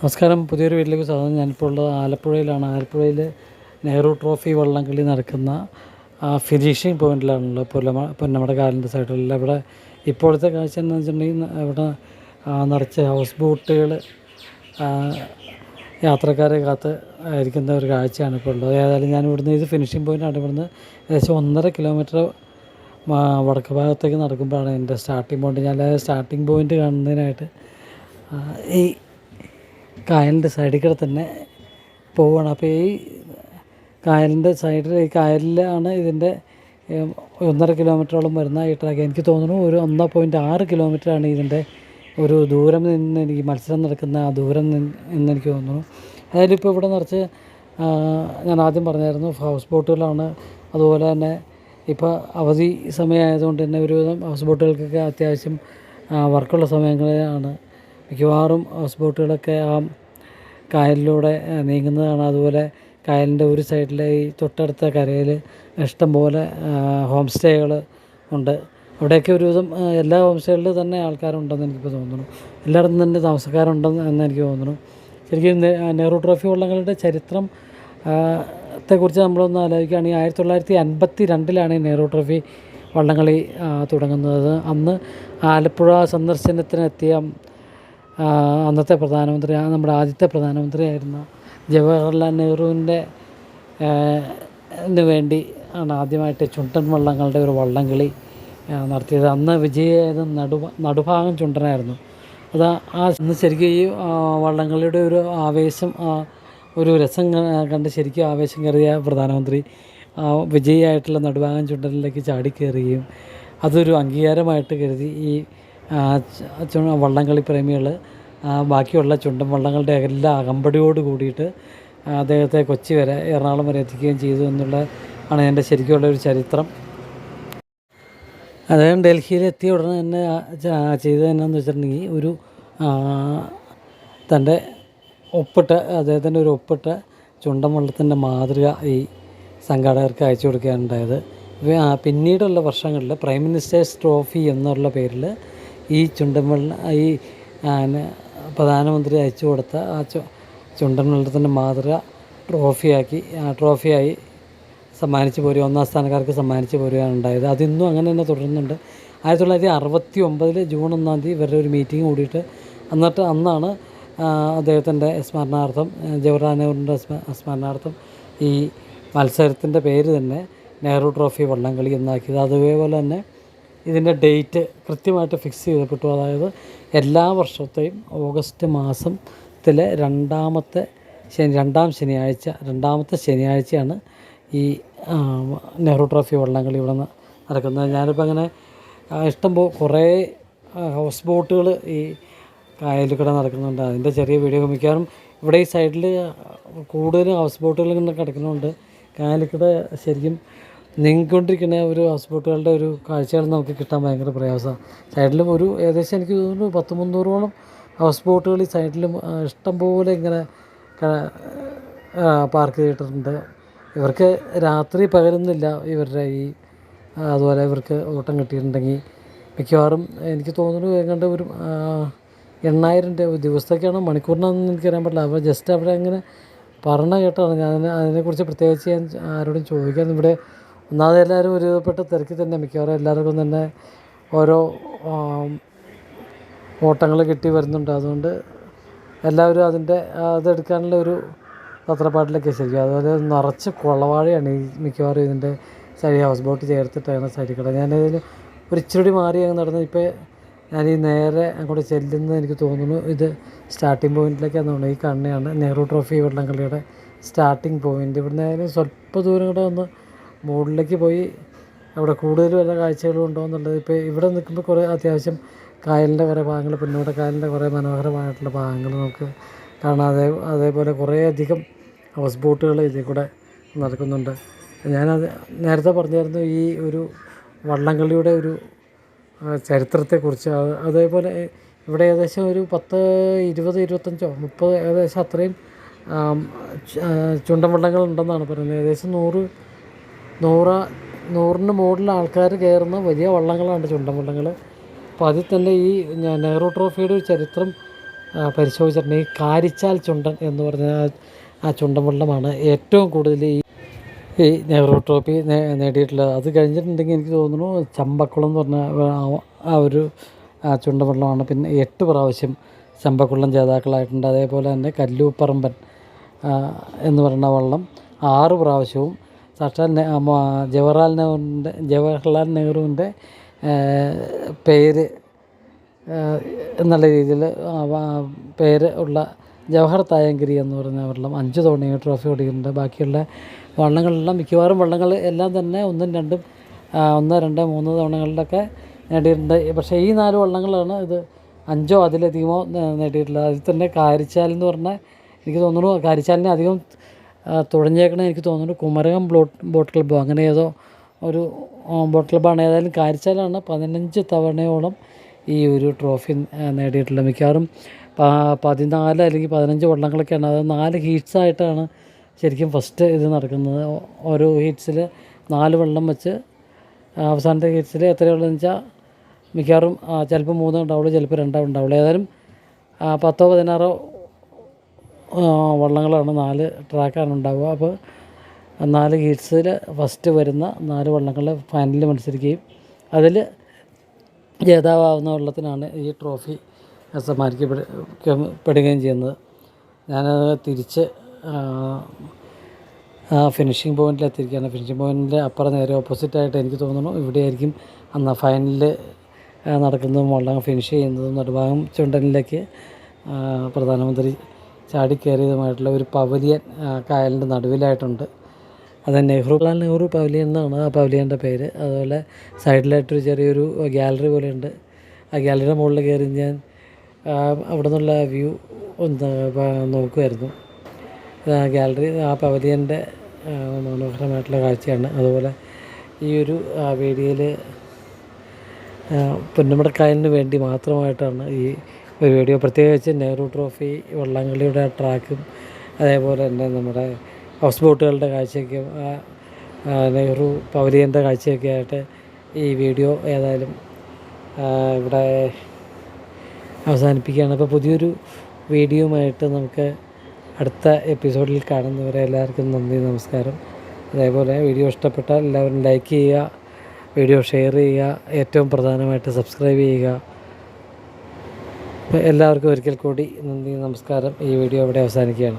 നമസ്കാരം. പുതിയൊരു വീട്ടിലേക്ക് സ്വാഗതം. ഞാനിപ്പോൾ ഉള്ളത് ആലപ്പുഴയിലാണ്. ആലപ്പുഴയിൽ നെഹ്റു ട്രോഫി വള്ളംകളി നടക്കുന്ന ഫിനിഷിംഗ് പോയിന്റിലാണല്ലോ പുല്ലമ പൊന്നമട കാലിന്റെ സൈഡിലുള്ള. ഇവിടെ ഇപ്പോഴത്തെ കാഴ്ച എന്ന് വെച്ചിട്ടുണ്ടെങ്കിൽ ഇവിടെ നിറച്ച് ഹൗസ് ബോട്ടുകൾ യാത്രക്കാരെ കാത്ത് ഇരിക്കുന്ന ഒരു കാഴ്ചയാണ് ഇപ്പോൾ ഉള്ളത്. ഏതായാലും ഞാൻ ഇവിടുന്ന് ഇത് ഫിനിഷിംഗ് പോയിന്റാണ് ഇവിടുന്ന് ഏകദേശം ഒന്നര കിലോമീറ്റർ വടക്ക് ഭാഗത്തേക്ക് നടക്കുമ്പോഴാണ് എന്റെ സ്റ്റാർട്ടിംഗ് പോയിന്റ് ഞാൻ സ്റ്റാർട്ടിംഗ് പോയിന്റ് കാണുന്നതിനായിട്ട് ഈ കായലിന്റെ സൈഡിൽ കൂടെ തന്നെ പോവുകയാണ് അപ്പോൾ ഈ കായലിന്റെ സൈഡിൽ ഈ കായലിലാണ് ഇതിന്റെ ഒന്നര കിലോമീറ്ററോളം വരുന്ന ഈ ട്രാക്ക് എനിക്ക് തോന്നുന്നു ഒരു ഒന്ന് പോയിന്റ് ആറ് കിലോമീറ്ററാണ് ഇതിന്റെ ഒരു ദൂരം നിന്ന് എനിക്ക് മത്സരം നടക്കുന്ന ആ ദൂരം നിന്ന് എന്ന് എനിക്ക് തോന്നുന്നു. അതായത് ഇപ്പോൾ ഇവിടെ നിറച്ച് ഞാൻ ആദ്യം പറഞ്ഞായിരുന്നു ഹൗസ് ബോട്ടുകളാണ് അതുപോലെ തന്നെ ഇപ്പോൾ അവധി സമയമായതുകൊണ്ട് തന്നെ ഒരുവിധം ഹൗസ് ബോട്ടുകൾക്കൊക്കെ അത്യാവശ്യം വർക്കുള്ള സമയങ്ങളിലാണ് മിക്കവാറും ഹൗസ് ബോട്ടുകളൊക്കെ ആ കായലിലൂടെ നീങ്ങുന്നതാണ്. അതുപോലെ കായലിന്റെ ഒരു സൈഡിലെ ഈ തൊട്ടടുത്ത കരയിൽ ഇഷ്ടംപോലെ ഹോം സ്റ്റേകൾ ഉണ്ട്. അവിടെയൊക്കെ ഒരുവിധം എല്ലാ ഹോം സ്റ്റേകളിലും തന്നെ ആൾക്കാരുണ്ടെന്ന് എനിക്കിപ്പോൾ തോന്നുന്നു. എല്ലായിടത്തും തന്നെ താമസക്കാരുണ്ടെന്ന് എന്ന് എനിക്ക് തോന്നുന്നു. ശരിക്കും നെഹ്റു ട്രോഫി വള്ളങ്ങളുടെ ചരിത്രം ത്തെക്കുറിച്ച് നമ്മളൊന്ന് ആലോചിക്കുകയാണെങ്കിൽ ആയിരത്തി തൊള്ളായിരത്തി അൻപത്തി രണ്ടിലാണ് ഈ നെഹ്റു ട്രോഫി വള്ളംകളി തുടങ്ങുന്നത്. അന്ന് ആലപ്പുഴ സന്ദർശനത്തിനെത്തിയ അന്നത്തെ പ്രധാനമന്ത്രി നമ്മുടെ ആദ്യത്തെ പ്രധാനമന്ത്രിയായിരുന്ന ജവഹർലാൽ നെഹ്റുവിന്റെ വേണ്ടി ആണ് ആദ്യമായിട്ട് ചുണ്ടൻ വള്ളങ്ങളുടെ ഒരു വള്ളംകളി നടത്തിയത്. അന്ന് വിജയത് നടു നടുഭാഗം ചുണ്ടനായിരുന്നു. അത് ആ അന്ന് ശരിക്കും ഈ വള്ളംകളിയുടെ ഒരു ആവേശം ഒരു രസം കണ്ട് ശരിക്കും ആവേശം കയറിയ പ്രധാനമന്ത്രി വിജയിയായിട്ടുള്ള നടുഭാഗം ചുണ്ടനിലേക്ക് ചാടിക്കയറുകയും അതൊരു അംഗീകാരമായിട്ട് കരുതി ഈ വള്ളംകളി പ്രേമികൾ ബാക്കിയുള്ള ചുണ്ടൻ വള്ളങ്ങളുടെ എല്ലാ അകമ്പടിയോട് കൂടിയിട്ട് അദ്ദേഹത്തെ കൊച്ചി വരെ എറണാകുളം വരെ എത്തിക്കുകയും ചെയ്തു എന്നുള്ള ആണ് എന്റെ ശരിക്കുള്ള ഒരു ചരിത്രം. അദ്ദേഹം ഡൽഹിയിൽ എത്തിയ ഉടനെ തന്നെ ചെയ്തത് എന്നാന്ന് വെച്ചിട്ടുണ്ടെങ്കിൽ ഒരു തന്റെ ഒപ്പിട്ട അദ്ദേഹത്തിന്റെ ഒരു ഒപ്പിട്ട ചുണ്ടൻ വള്ളത്തിന്റെ മാതൃക ഈ സംഘാടകർക്ക് അയച്ചു കൊടുക്കുകയാണ് ഉണ്ടായത്. പിന്നീടുള്ള വർഷങ്ങളിൽ പ്രൈം മിനിസ്റ്റേഴ്സ് ട്രോഫി എന്നുള്ള പേരിൽ ഈ ചുണ്ടൻ ഈ പ്രധാനമന്ത്രി അയച്ചു കൊടുത്ത ആ ചുണ്ടൻ വെള്ളത്തിന്റെ മാതൃക ട്രോഫിയാക്കി ട്രോഫിയായി സമ്മാനിച്ച് പോരുക ഒന്നാം സ്ഥാനക്കാർക്ക് സമ്മാനിച്ച് പോരുകയാണ് ഉണ്ടായത്. അതിന്നും അങ്ങനെ തന്നെ തുടരുന്നുണ്ട്. ആയിരത്തി തൊള്ളായിരത്തി അറുപത്തി ഒമ്പതിൽ ജൂൺ ഒന്നാം തീയതി ഇവരുടെ ഒരു മീറ്റിംഗ് കൂടിയിട്ട് എന്നിട്ട് അന്നാണ് അദ്ദേഹത്തിന്റെ സ്മരണാർത്ഥം ജവഹർലാൽ നെഹ്റുവിന്റെ സ്മരണാർത്ഥം ഈ മത്സരത്തിന്റെ പേര് തന്നെ നെഹ്റു ട്രോഫി വള്ളംകളി എന്നാക്കിയത്. അതേപോലെ തന്നെ ഇതിന്റെ ഡേറ്റ് കൃത്യമായിട്ട് ഫിക്സ് ചെയ്യപ്പെട്ടു അതായത് എല്ലാ വർഷത്തെയും ഓഗസ്റ്റ് മാസത്തിലെ രണ്ടാമത്തെ ശനി രണ്ടാം ശനിയാഴ്ച രണ്ടാമത്തെ ശനിയാഴ്ചയാണ് ഈ നെഹ്റു ട്രോഫി വള്ളംകളി ഇവിടെ നിന്ന് നടക്കുന്നത്. ഞാനിപ്പോൾ അങ്ങനെ ഇഷ്ടംപോ കുറേ ഹൗസ് ബോട്ടുകൾ ഈ കായലിൽ കൂടെ നടക്കുന്നുണ്ട്. അതിന്റെ ചെറിയ വീഡിയോ മിക്കവാറും ഇവിടെ ഈ സൈഡിൽ കൂടുതലും ഹൗസ് ബോട്ടുകൾ ഇങ്ങനെ കിടക്കുന്നുണ്ട്. കായലിൽ കൂടെ ശരിക്കും നീങ്ങിക്കൊണ്ടിരിക്കുന്ന ഒരു ഹൗസ് ബോട്ടുകളുടെ ഒരു കാഴ്ചകൾ നമുക്ക് കിട്ടാൻ ഭയങ്കര പ്രയാസമാണ് സൈഡിലും ഒരു ഏകദേശം എനിക്ക് തോന്നുന്നു പത്ത് മുന്നൂറോളം ഹൗസ് ബോട്ടുകൾ ഈ സൈഡിലും ഇഷ്ടംപോലെ ഇഷ്ടം പോലെ ഇങ്ങനെ പാർക്ക് ചെയ്തിട്ടുണ്ട്. ഇവർക്ക് രാത്രി പകരുന്നില്ല ഇവരുടെ ഈ അതുപോലെ ഇവർക്ക് ഓട്ടം കിട്ടിയിട്ടുണ്ടെങ്കിൽ. മിക്കവാറും എനിക്ക് തോന്നുന്നു ഏതാണ്ട് ഒരു എണ്ണായിരം രൂപ ദിവസത്തേക്കാണോ മണിക്കൂറിനാണെന്ന് എനിക്കറിയാൻ പറ്റില്ല. അപ്പോൾ ജസ്റ്റ് അവിടെ അങ്ങനെ പറഞ്ഞ കേട്ടാണ്. ഞാൻ അതിനെക്കുറിച്ച് പ്രത്യേകിച്ച് ഞാൻ ആരോടും ചോദിക്കാൻ ഇവിടെ ഒന്നാമത് എല്ലാവരും ഒരുവിധപ്പെട്ട തിരക്കിൽ തന്നെ മിക്കവാറും എല്ലാവർക്കും തന്നെ ഓരോ ഓട്ടങ്ങൾ കിട്ടി വരുന്നുണ്ട്. അതുകൊണ്ട് എല്ലാവരും അതിന്റെ അതെടുക്കാനുള്ള ഒരു തത്രപ്പാട്ടിലൊക്കെ ശരിക്കും. അതുപോലെ നിറച്ച് കുളവാഴയാണ് ഈ മിക്കവാറും ഇതിന്റെ സൈഡ് ഹൗസ് ബോട്ട് ചേർത്തിട്ടാണ് സൈഡിൽ കൂടെ ഞാനതിൽ ഒരു ഇച്ചിരി മാറി അങ്ങ് നടന്ന് ഇപ്പോൾ ഞാൻ ഈ നേരെ അങ്ങോട്ട് ചെല്ലുന്നത് എനിക്ക് തോന്നുന്നു ഇത് സ്റ്റാർട്ടിംഗ് പോയിന്റിലേക്കാണ് തോന്നുന്നത്. ഈ കണ്ണയാണ് നെഹ്റു ട്രോഫി വള്ളംകളിയുടെ സ്റ്റാർട്ടിംഗ് പോയിന്റ്. ഇവിടുന്ന് ആയാലും സ്വല്പ ദൂരം കൂടെ ഒന്ന് മുകളിലേക്ക് പോയി അവിടെ കൂടുതൽ വല്ല കാഴ്ചകളും ഉണ്ടോ എന്നുള്ളത് ഇപ്പോൾ ഇവിടെ നിൽക്കുമ്പോൾ കുറേ അത്യാവശ്യം കായലിന്റെ കുറേ ഭാഗങ്ങൾ പിന്നോട്ട് കായലിന്റെ കുറേ മനോഹരമായിട്ടുള്ള ഭാഗങ്ങൾ നമുക്ക് കാണാം. അതേ അതേപോലെ കുറേ അധികം ഹൗസ് ബോട്ടുകൾ ഇതിൽ കൂടെ നടക്കുന്നുണ്ട്. ഞാനത് നേരത്തെ പറഞ്ഞായിരുന്നു ഈ ഒരു വള്ളംകളിയുടെ ഒരു ചരിത്രത്തെക്കുറിച്ച്. അത് അതേപോലെ ഇവിടെ ഏകദേശം ഒരു പത്ത് ഇരുപത് ഇരുപത്തഞ്ചോ മുപ്പത് ഏകദേശം അത്രയും ചുണ്ടൻ വള്ളങ്ങൾ ഉണ്ടെന്നാണ് പറയുന്നത്. ഏകദേശം നൂറ് നൂറ് നൂറിന് മുകളിൽ ആൾക്കാർ കയറുന്ന വലിയ വള്ളങ്ങളാണ് ചുണ്ടൻ വള്ളങ്ങൾ. അപ്പോൾ അതിൽ തന്നെ ഈ നെഹ്റു ട്രോഫിയുടെ ഒരു ചരിത്രം പരിശോധിച്ചിട്ടുണ്ടെങ്കിൽ കാരിച്ചാൽ ചുണ്ടൻ എന്ന് പറഞ്ഞ ആ- ചുണ്ടൻ വള്ളമാണ് ഏറ്റവും കൂടുതൽ ഈ ഈ നെഹ്റു ട്രോഫി നേടിയിട്ടുള്ളത്. അത് കഴിഞ്ഞിട്ടുണ്ടെങ്കിൽ എനിക്ക് തോന്നുന്നു ചമ്പക്കുളം എന്ന് പറഞ്ഞ ആ- ഒരു ആ ചുണ്ടവള്ളമാണ് പിന്നെ എട്ട് പ്രാവശ്യം ചമ്പക്കുളം ജേതാക്കളായിട്ടുണ്ട്. അതേപോലെ തന്നെ കല്ലൂപ്പറമ്പൻ എന്ന് പറയുന്ന വള്ളം ആറ് പ്രാവശ്യവും സാക്ഷാൽ ജവഹർലാൽ നെഹ്റുവിന്റെ ജവഹർലാൽ നെഹ്റുവിന്റെ പേര് എന്നുള്ള രീതിയിൽ പേര് ഉള്ള ജവഹർ തായങ്കിരി എന്ന് പറയുന്ന വള്ളം അഞ്ച് തവണ ട്രോഫി ഓടിക്കുന്നുണ്ട് ബാക്കിയുള്ള വള്ളങ്ങളെല്ലാം മിക്കവാറും വള്ളങ്ങൾ എല്ലാം തന്നെ ഒന്നും രണ്ടും ഒന്ന് രണ്ട് മൂന്ന് തവണകളിലൊക്കെ നേടിയിട്ടുണ്ട്. പക്ഷേ ഈ നാല് വള്ളങ്ങളാണ് ഇത് അഞ്ചോ അതിലധികമോ നേടിയിട്ടുള്ളത്. അതിൽ തന്നെ കാരിച്ചാൽ എന്ന് പറഞ്ഞാൽ എനിക്ക് തോന്നുന്നു കാരിച്ചാലിനെ അധികം ആ, എനിക്ക് തോന്നുന്നു. കുമരകം ബ്ലോട്ട് ബോട്ട് ക്ലബ്ബോ അങ്ങനെ ഏതോ ഒരു ബോട്ട് ക്ലബ്ബാണ്. ഏതായാലും കാരിച്ചാലാണ് പതിനഞ്ച് തവണയോളം ഈ ഒരു ട്രോഫി നേടിയിട്ടുള്ളത്. മിക്കവാറും പതിനാല് അല്ലെങ്കിൽ പതിനഞ്ച് വള്ളങ്ങളൊക്കെയാണ്. അത് നാല് ഹീറ്റ്സ് ആയിട്ടാണ് ശരിക്കും ഫസ്റ്റ് ഇത് നടക്കുന്നത്. ഓരോ ഹീറ്റ്സിൽ നാല് വെള്ളം വെച്ച് അവസാനത്തെ ഹീറ്റ്സിൽ എത്രയുള്ളതെന്ന് വെച്ചാൽ മിക്കവാറും ചിലപ്പോൾ മൂന്ന് ഉണ്ടാവുള്ളൂ ചിലപ്പോൾ രണ്ടേ ഉണ്ടാവുള്ളൂ. ഏതായാലും പത്തോ പതിനാറോ വള്ളങ്ങളാണ് നാല് ട്രാക്കാണ് ഉണ്ടാവുക. അപ്പോൾ നാല് ഹീറ്റ്സിൽ ഫസ്റ്റ് വരുന്ന നാല് വള്ളങ്ങൾ ഫൈനലിൽ മത്സരിക്കുകയും അതിൽ ജേതാവാകുന്ന വള്ളത്തിനാണ് ഈ ട്രോഫി സമ്മാനിക്കപ്പെടുകയും ചെയ്യുന്നത്. ഞാനത് തിരിച്ച് ഫിനിഷിംഗ് പോയിന്റിൽ എത്തിയിരിക്കുകയാണ്. ഫിനിഷിംഗ് പോയിന്റിന്റെ അപ്പുറം നേരെ ഓപ്പോസിറ്റായിട്ട് എനിക്ക് തോന്നുന്നു. ഇവിടെയായിരിക്കും അന്ന് ഫൈനലിൽ നടക്കുന്നതും വള്ളം ഫിനിഷ് ചെയ്യുന്നതും നടുഭാഗം ചുണ്ടനിലേക്ക് പ്രധാനമന്ത്രി ചാടിക്കയറിയതുമായിട്ടുള്ള ഒരു പവലിയൻ കായലിന്റെ നടുവിലായിട്ടുണ്ട്. അത് നെഹ്റു. ലാൽ നെഹ്റു പവലിയൻ എന്നാണ് ആ പവലിയന്റെ പേര്. അതുപോലെ സൈഡിലായിട്ടൊരു ചെറിയൊരു ഗാലറി പോലെയുണ്ട്. ആ ഗാലറിയുടെ മുകളിൽ കയറി ഞാൻ അവിടെ നിന്നുള്ള വ്യൂ ഒന്ന് നോക്കുമായിരുന്നു. ആ ഗാലറി ആ പവലിയന്റെ മനോഹരമായിട്ടുള്ള കാഴ്ചയാണ്. അതുപോലെ ഈ ഒരു വീഡിയോയിൽ പുന്നമടക്കായലിന് വേണ്ടി മാത്രമായിട്ടാണ് ഈ വീഡിയോ. പ്രത്യേകിച്ച് നെഹ്റു ട്രോഫി വള്ളംകളിയുടെ ട്രാക്കും അതേപോലെ തന്നെ നമ്മുടെ ഹൗസ് ബോട്ടുകളുടെ കാഴ്ചയ്ക്കും നെഹ്റു പവലിയന്റെ കാഴ്ചയൊക്കെ ആയിട്ട് ഈ വീഡിയോ ഏതായാലും ഇവിടെ അവസാനിപ്പിക്കുകയാണ്. അപ്പോൾ പുതിയൊരു വീഡിയോയുമായിട്ട് നമുക്ക് അടുത്ത എപ്പിസോഡിൽ കാണുന്നവരെ എല്ലാവർക്കും നന്ദി നമസ്കാരം. അതേപോലെ വീഡിയോ ഇഷ്ടപ്പെട്ടാൽ എല്ലാവരും ലൈക്ക് ചെയ്യുക വീഡിയോ ഷെയർ ചെയ്യുക ഏറ്റവും പ്രധാനമായിട്ട് സബ്സ്ക്രൈബ് ചെയ്യുക. എല്ലാവർക്കും ഒരിക്കൽ കൂടി നന്ദി നമസ്കാരം. ഈ വീഡിയോ ഇവിടെ അവസാനിക്കുകയാണ്.